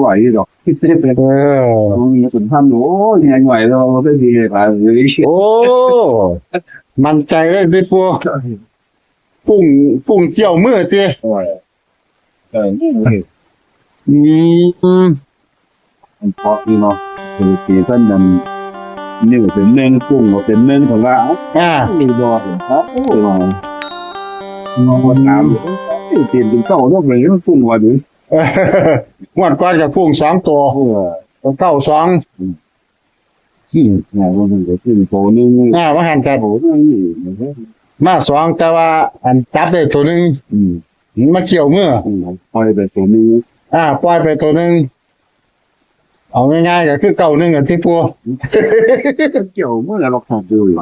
ไหวดอกที่เต้เป็นเออมีสุนทรโอ้ยยังไหวเราไม่ดีเลยครับหรือโอ้มันใจเลยที่ปัวปุ่งปุ่งเจียวมือเตี้ยไหวเอออืมมันเพราะนี่เนาะคือคือท่านนั้นนิ้วเป็นเน่งกุ้งเป็นเน่งของเราอ่ามีบอลครับโอ้ยมาคนน้ำเปลี่ยนเป็นเต้าดอกเลยมันกุ้งว่าดิ งวดก่อนกับปุ่งสองตัวเออเก้าสองที่ไงมันจะขึ้นโตนึงอ่าว่าหันกันโอ้โหนี่มาสองแต่ว่าอันจับได้ตัวหนึ่งอืมมาเกี่ยวมือปล่อยไปตัวนี้อ่าปล่อยไปตัวหนึ่งเอาง่ายๆก็คือเก่าหนึ่งอันที่ปัวเกี่ยวเมื่อเราขาดดูอยู่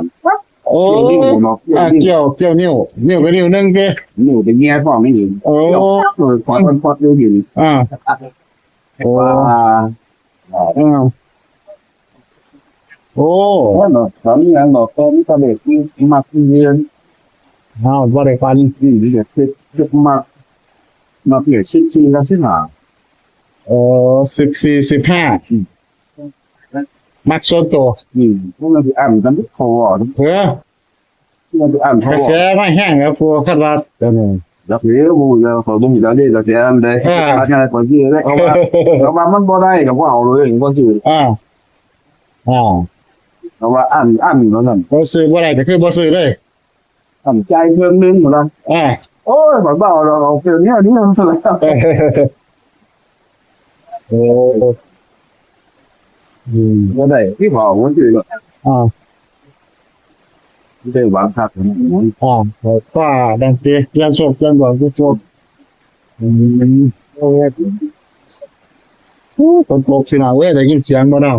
โอ้เกี่ยวนิ้วเนาะอ่าเกี่ยวเกี่ยวนิ้วนิ้วกับนิ้วหนึ่งเด้นิ้วเป็นแง่ฟองไม่เห็นโอ้เกี่ยวเออพอมันพอดดูเห็นอ่าว่าอ่าโอ้ว่าเนาะตอนนี้เนาะตอนนี้ตะเบ็ดที่มักเรียนเอาบริฟันนี่เดี๋ยวสิจะมักมาเปลี่ยนชิ้นชิ้นแล้วสิหนาเออสิบสี่สิบห้า มักส่วนตัวอืมพวกเราที่อ่านกันทุกคอเพื่อที่เราที่อ่านกเขาระแสไม่แห้งแล้วพัวคัดว่าแล้วเดี๋ยวมูจะเขาต้องมีแล้วดิเราจะอ่านได้อาจารย์คนที่ได้เอาว่าเอาว่ามันบ่ได้กับว่าเอาเลยคนที่อ่าอ่าเอาว่าอ่านอ่านแล้วนั่นบ่ซื้อบ่ได้ก็คือบ่ซื้อเลยอ่านใจเพิ่มนึงหมดแล้วอ่าโอ้ยบ่เบาเราเอาเพียงนี้นี่มันอะไรโอ้ อืมก็ได้ที่พอมันคืออ่าได้หวังครับอ่าก็ดังตียันศพยันบอกคือจบอืมโอ้ยโอ้ฝนตกสินะเว้ยได้ยินเสียงบ่เนาะ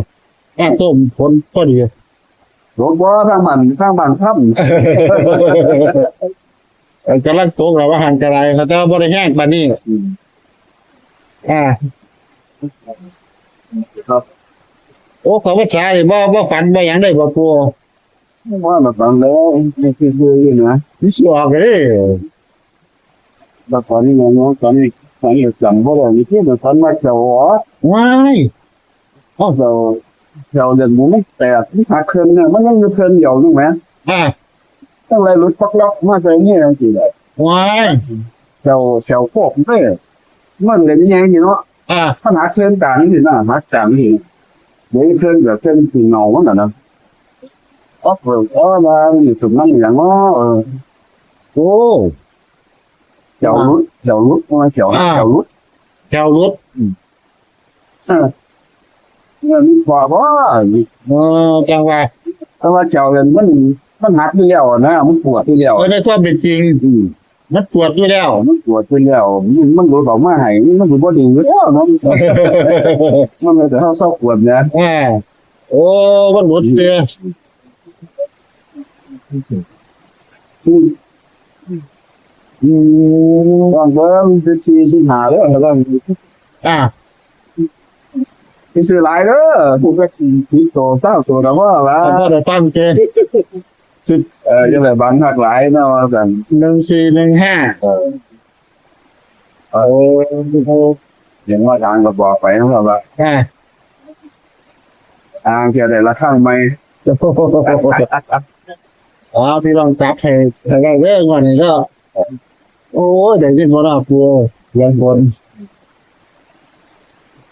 อ่าต้มฝนพอดีรถบ่สร้างบ้านสร้างบ้านครับเอ่อกำลังตกแล้วว่าหันกระไรเขาจะบ่ได้แห้งปานนี้อ่าครับ โอ้เขาว่าสาเลยบ่บ่ฝันบ่หยังได้บ่ปูว่าแบบนั้นแล้วนี่คือคืออยู่นะมีสิออกเลยแล้วตอนนี้เนาะตอนนี้ตอนนี้จำบ่ได้มีที่มันทันมาเจ้าอ๋อว้ายเจ้าเจ้าเดินหมูไม่แตกที่หักเคลื่อนเนี่ยมันยังมีเคลื่อนเดียวนึงไหมอ่าตั้งไรรถปักล็อกมาใส่นี่จังซี่ได้ว้ายเจ้าเจ้าพวกเด้มันเลยมีหยังอยู่เนาะอ่าถ้าหักเคลื่อนต่างนี่น่ะหักต่างนี่ เดี๋ยวเคลื่อนแบบเคลื่อนที่เงามันน่ะนะอ๋อเอออ๋อมาอยู่ตรงนั้นอย่างเนาะเออโอ้เจ้ารุดเจ้ารุดมาเจ้าเจ้ารุดแถวรถเออเนี่ยมีพอบ่เออจังว่าแต่ว่าเจ้าเรียนมันมันหักอยู่แล้วนะมันปวดอยู่แล้วเออในความเป็นจริงอืมมันปวดอยู่แล้ว มันปวดอยู่แล้วมันมันรู้บอกมาให้มันสิบ่ดีอยู่แล้วเนาะมันเลยแต่เฮาเศร้าปวดนะอ่าโอ้มันหมดเด้ออืมอืมตอนเบิ่งสิทีสิหาเด้อแล้วก็อ่าสิซื้อหลายเด้อพวกก็สิคิดโตเศร้าตัวแล้วว่าว่าเอาบ่ได้ฟังเจ สิเออจังได๋บางหักหลายเนาะว่าซั่นหนึ่งสี่หนึ่งห้าเออเอออย่างว่าทางก็บอกไปนะครับว่าอ่าทางเที่ยวได้ละข้างไหมอ๋อพี่ลองจับให้ให้ได้เรื่องก่อนนี่ก็ โอ้ยได้ยินบ่ล่ะปูเรียนบน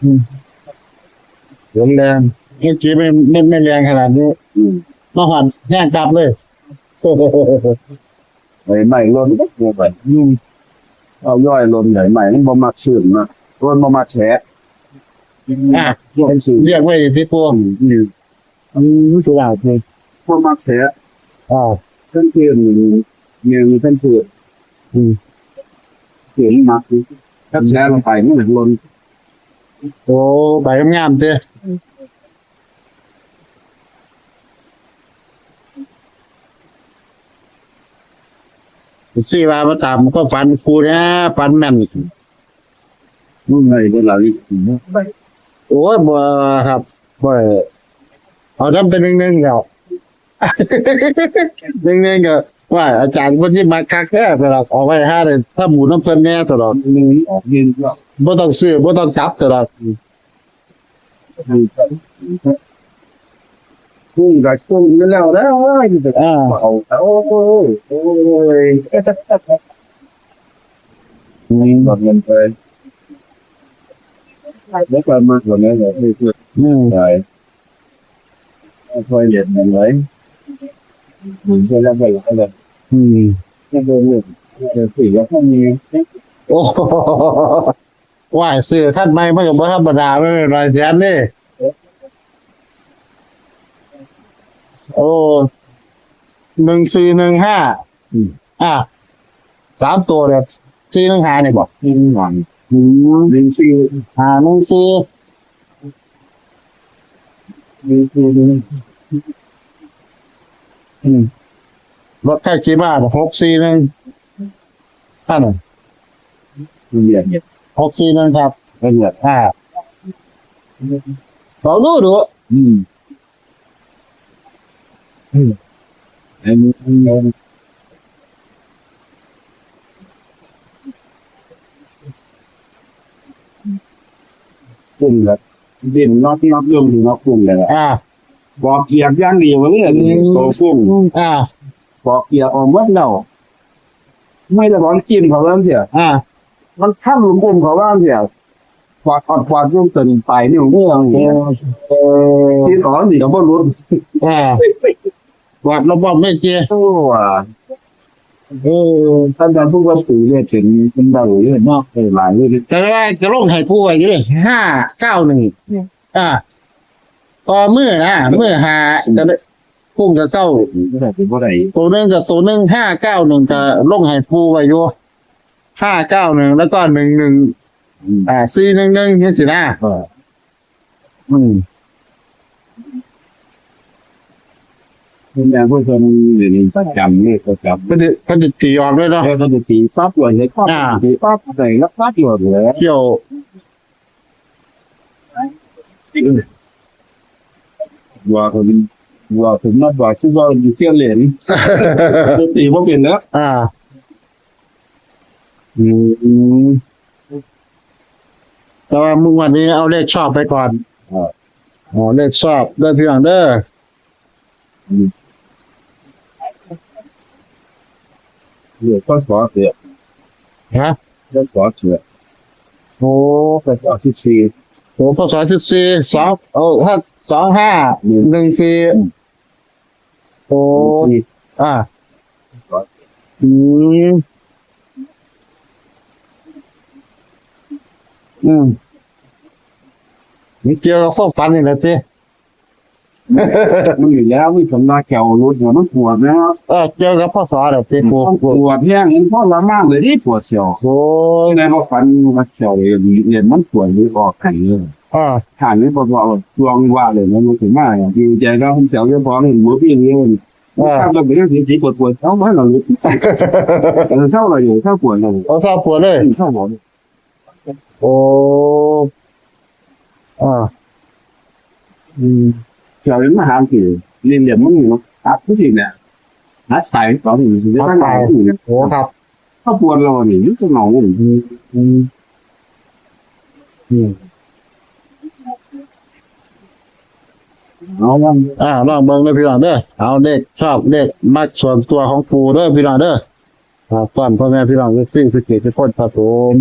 อืมเสียงแรงเมื่อกี้ไม่ไม่ไม่แรงขนาดนี้อื มมาหันแห้งกลับเลยไหลใหม่ล้นเนี่ยไปอืมเอาย่อยล้นไหลใหม่นี่บ่มักชื่นนะล้นบ่มักแฉะอะเป็นชื่นเรียกไว้พี่ปูอืมนี่อืมสุดาเลยบ่มักแฉะอ่าเพิ่นชื่นเนี่ยมีเพิ่นชื่นอืมชื่นมักถ้าแฉะลงไปมันจะล้นโอ้ใบงามๆเจ้ สี่ว่ามาตามก็ฟันกูนะฟันแม่นนู่นไงเวลานี้โอ้ยบ่ครับบ่เอาทำเป็นหนึ่งๆแล้วหนึ่งๆก็ว่าอาจารย์บ่สิมาคักแท้ตลอดเอาไว้หาได้ถ้าหมูน้ำเพิ่นแน่ตลอดนี่ออกยินก็บ่ต้องซื้อบ่ต้องจับตลอด กุ้งกับกุ้งนี่แล้วแล้วอ่าเอาโอ้ยโอ้ยนี่หมดเงินไปแล้วก็มากกว่านี้เลยไม่เพื่ออืมใช่ค่อยเรียนมันไว้มันจะแล้วไปอะไรอืมไม่โดนเลยเดี๋ยวสี่แล้วพวกนี้โอ้โหว่ายซื้อท่านไม่ไม่กับธรรมดาไม่เป็นไรแสนนี่ โอ้หนึ่งสี่หนึ่งห้าอะสามตัวเลยสี่หนึ่งห้าเนี่ยบอกยิงหวังอืมยิงสี่ห้าหนึ่งสี่ยิงสี่ยิงอืมรถแค่กี่บาทหกสี่หนึ่งท่าหนึ่งเรียนหกสี่หนึ่งครับเรียนอ่าเราดูดูอืม อันนี้กุ้งแบบเดินนอกนอกเรื่องถึงนอกกุ้งเลยอ่าบอกเกียร์ย่างดีวะเนี่ยโตกุ้งอ่าบอกเกียร์ออมวัดเราไม่ได้บอกกินเขาแล้วเสียอ่า มันข้ามหลุมกลมเขาว่างเสียกวาดกวาดกวาดยุ่งสนิทไปนี่ของเรื่องเนี่ยซีต่อสิเขา บ่รู้อ่าวัดระบบไม่เจตัวเออท่านอาจารย์พูดว่าสื่อเนี่ยถึงเป็นดาวเนี่ยนอกไปหลายเลยแต่ว่าจะลงให้ผู้ไว้ยี่ห้าเก้าหนึ่งอ่าต่อมือนะมือหาจะได้พุ่งจะเศร้าไม่ได้เป็นเพราะไหนตัวหนึ่งกับตัวหนึ่งห้าเก้าหนึ่งจะลงให้ผู้ไว้อยู่ห้าเก้าหนึ่งแล้วก็หนึ่งหนึ่งอ่าสี่หนึ่งหนึ่งนี่สินะก็อืม เป็นอย่างผู้ชมเดี๋ยวนี้จำเนี่ยก็จำก็จะก็จะตีออกด้วยเนาะแล้วก็จะตีปั๊บเลยปั๊บตีปั๊บใส่แล้วปั๊บหมดเลยเที่ยวว่าคนว่าถึงนัดว่าชื่อว่าเที่ยวเหรียญตีว่าเป็นแล้วอ่าอืมแต่ว่ามึงวันนี้เอาเลขชอบไปก่อนอ่าอ๋อเลขชอบเด้อพี่หลังเด้อ เดี๋ยวก็ขอเสียฮะก็ขอเสียโอ้ก็ขอสิบสี่โหพศสิบสี่สองโอ้ห้าสองห้าหนึ่งสี่โอ้อ่าอืมอืมนี่เกี่ยวกับความฝันนี่แหละเจ้ มันอยู่แล้วมีสำนักแขวรุดหัวมันปวดนะเออเกี่ยวกับพ่อสอแหละเจ้ปวดปปวดวดแห้งมันพ่อละมากเลยที่ปวดเสียวโอ้ยในเขาฟันมาเขียวเลยเรียนมันปวดหรือออกไข่เลยอ่าฐานนี้พอพอดวงว่าเลยนะมันถึงมากดีใจก็ผมเสียวเยอะพอเห็นหัวพี่นี่มันทราบเราเป็นเรื่องสีปวดปวดเอ้าไม่เราเลยเออเศร้าเราอยู่เศร้าปวดเราเอาเศร้าปวดเลยเศร้าหมดโอ้อ่าอืม เสียวยังมาหากี่เรียนเรียนมันอยู่ตัดทุกทีเนี่ยนัดสายต่อถึงจะได้ไหนเนี่ยโอ้ครับถ้าปวดเราเนี่ยยุบสมองอืมอืมอืมเอาว่าอ่าลองเบิ่งเด้อพี่น้องเด้อเอาเลขชอบเลขมักส่วนตัวของปูเด้อพี่น้องเด้ออ่าต้อนพ่อแม่พี่น้องที่ฟิ้งฟิกเกตทุกคนครับผม